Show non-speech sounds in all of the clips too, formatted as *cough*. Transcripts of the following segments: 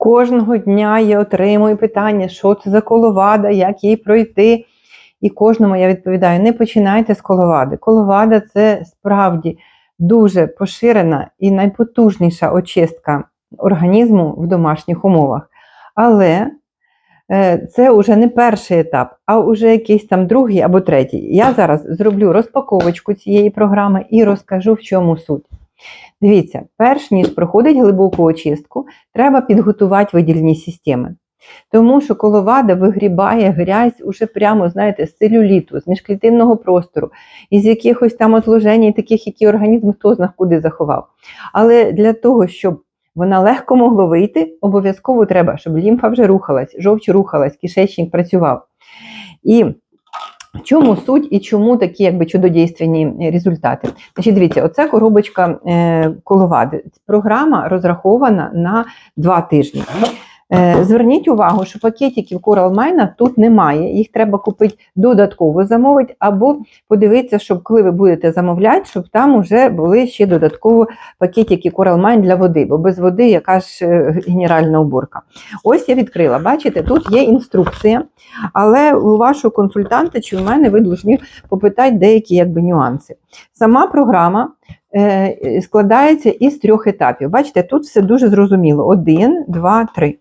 Кожного дня я отримую питання, що це за коловада, як їй пройти. І кожному я відповідаю: не починайте з коловади. Коловада це справді дуже поширена і найпотужніша очистка організму в домашніх умовах. Але е, це вже не перший етап, а вже якийсь там другий або третій. Я зараз зроблю розпаковочку цієї програми і розкажу, в чому суть. Дивіться, перш ніж проходить глибоку очистку, треба підготувати видільні системи. Тому що коловада вигрібає грязь уже прямо, знаєте, з целюліту, з міжклітинного простору, із якихось там отложень, таких, які організм хто знає куди заховав. Але для того, щоб вона легко могла вийти, обов'язково треба, щоб лімфа вже рухалась, жовч рухалась, кишечник працював. І в чому суть і чому такі якби чудодійственні результати? Значить, дивіться, оце коробочка е, коловади. Програма розрахована на два тижні. Е, Зверніть увагу, що пакетиків Coral Mine тут немає. Їх треба купити додатково замовити, або подивитися, щоб коли ви будете замовляти, щоб там вже були ще додатково пакетики Coral Mine для води, бо без води яка ж е, генеральна уборка. Ось я відкрила. Бачите, тут є інструкція, але у вашого консультанта чи в мене ви повинні попитати деякі якби, нюанси. Сама програма е, складається із трьох етапів. Бачите, тут все дуже зрозуміло: один, два, три.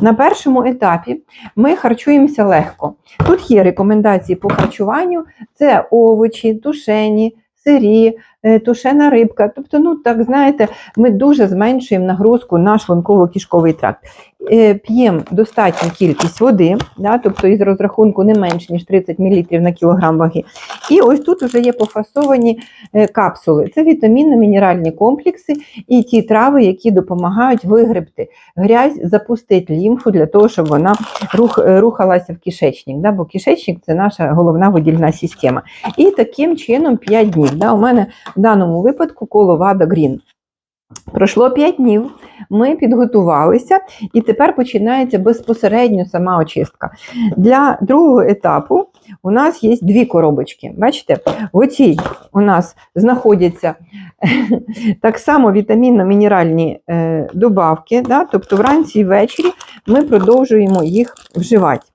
На першому етапі ми харчуємося легко. Тут є рекомендації по харчуванню: це овочі, тушені, сирі, тушена рибка. Тобто, ну так знаєте, ми дуже зменшуємо нагрузку на шлунково-кишковий тракт. Е, П'ємо достатню кількість води, да, тобто із розрахунку не менш ніж 30 мл на кілограм ваги. І ось тут вже є пофасовані е, капсули. Це вітамінно-мінеральні комплекси і ті трави, які допомагають вигребти грязь, запустити лімфу для того, щоб вона рух, е, рухалася в кишечник. Да? Бо кишечник це наша головна видільна система. І таким чином 5 днів. Да? У мене в даному випадку коло Вада Грін. Пройшло 5 днів, ми підготувалися, і тепер починається безпосередньо сама очистка. Для другого етапу у нас є дві коробочки. Бачите, в оцій у нас знаходяться *laughs* так само вітамінно-мінеральні е, добавки, да? тобто вранці і ввечері ми продовжуємо їх вживати.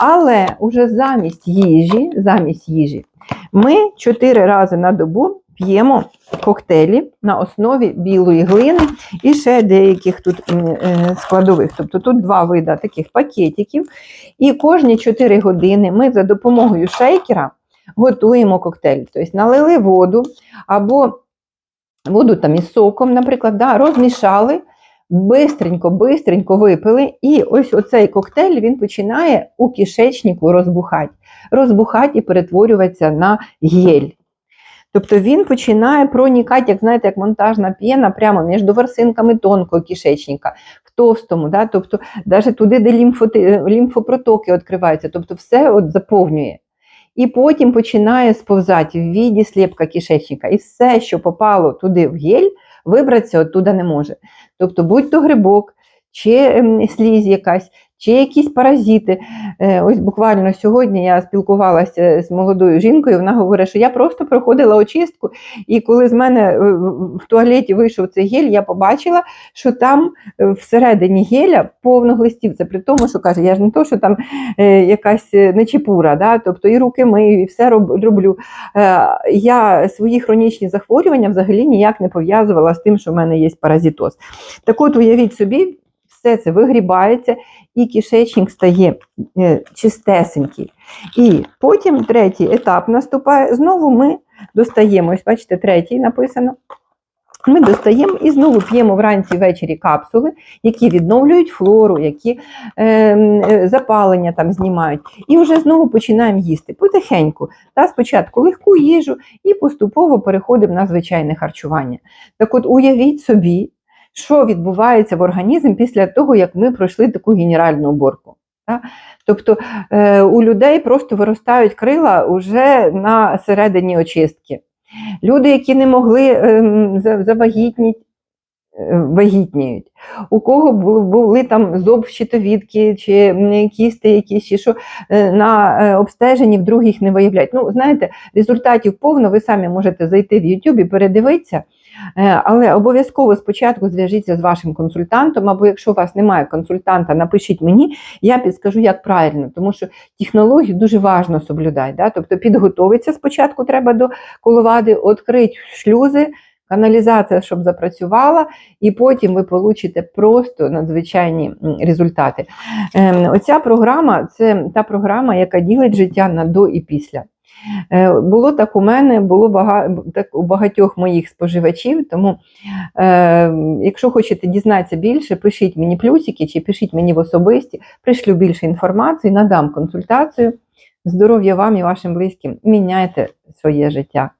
Але уже замість їжі, замість їжі ми 4 рази на добу п'ємо коктейлі на основі білої глини і ще деяких тут е, складових. Тобто тут два види таких пакетиків. І кожні 4 години ми за допомогою шейкера готуємо коктейль. Тобто налили воду або воду там із соком, наприклад, да, розмішали. Бистренько, бистренько випили, і ось оцей коктейль він починає у кишечнику розбухати, розбухати і перетворюватися на гель. Тобто він починає проникати, як знаєте, як монтажна п'єна, прямо між ворсинками тонкого кишечника, в товстому, да? тобто навіть туди, де лімфопротоки відкриваються, тобто все от заповнює. І потім починає сповзати в віді сліпка кишечника. І все, що попало туди в гель, вибратися оттуда не може. Тобто, будь-то грибок, чи ем, слізь якась, чи якісь паразити. Е, Ось буквально сьогодні я спілкувалася з молодою жінкою, вона говорить, що я просто проходила очистку, і коли з мене е, в туалеті вийшов цей гель, я побачила, що там е, всередині геля повно глистів. Це при тому, що каже, я ж не то, що там якась нечепура, да? тобто і руки мию, і все роблю. Я свої хронічні захворювання взагалі ніяк не пов'язувала з тим, що в мене є паразитоз. Так от уявіть собі, все це вигрібається, і кишечник стає е, чистесенький. І потім третій етап наступає. Знову ми достаємо, бачите, третій написано. Ми достаємо і знову п'ємо вранці ввечері капсули, які відновлюють флору, які е, е, запалення там знімають. І вже знову починаємо їсти потихеньку. Та спочатку легку їжу і поступово переходимо на звичайне харчування. Так от уявіть собі, що відбувається в організмі після того, як ми пройшли таку генеральну уборку. Тобто е, у людей просто виростають крила уже на середині очистки. Люди, які не могли ем, за- завагітніти, е, вагітніють. У кого були, там зоб щитовідки чи кісти якісь, чи що е, на обстеженні вдруг їх не виявляють. Ну, знаєте, результатів повно, ви самі можете зайти в YouTube і передивитися. Е, Але обов'язково спочатку зв'яжіться з вашим консультантом, або якщо у вас немає консультанта, напишіть мені, я підскажу, як правильно, тому що технологію дуже важливо соблюдати. Да? Тобто підготуватися спочатку треба до коловади, відкрити шлюзи, каналізація, щоб запрацювала, і потім ви получите просто надзвичайні результати. Ем, Оця програма це та програма, яка ділить життя на до і після. Е, Було так у мене, було бага, так у багатьох моїх споживачів. Тому, е, якщо хочете дізнатися більше, пишіть мені плюсики чи пишіть мені в особисті, пришлю більше інформації, надам консультацію. Здоров'я вам і вашим близьким. Міняйте своє життя.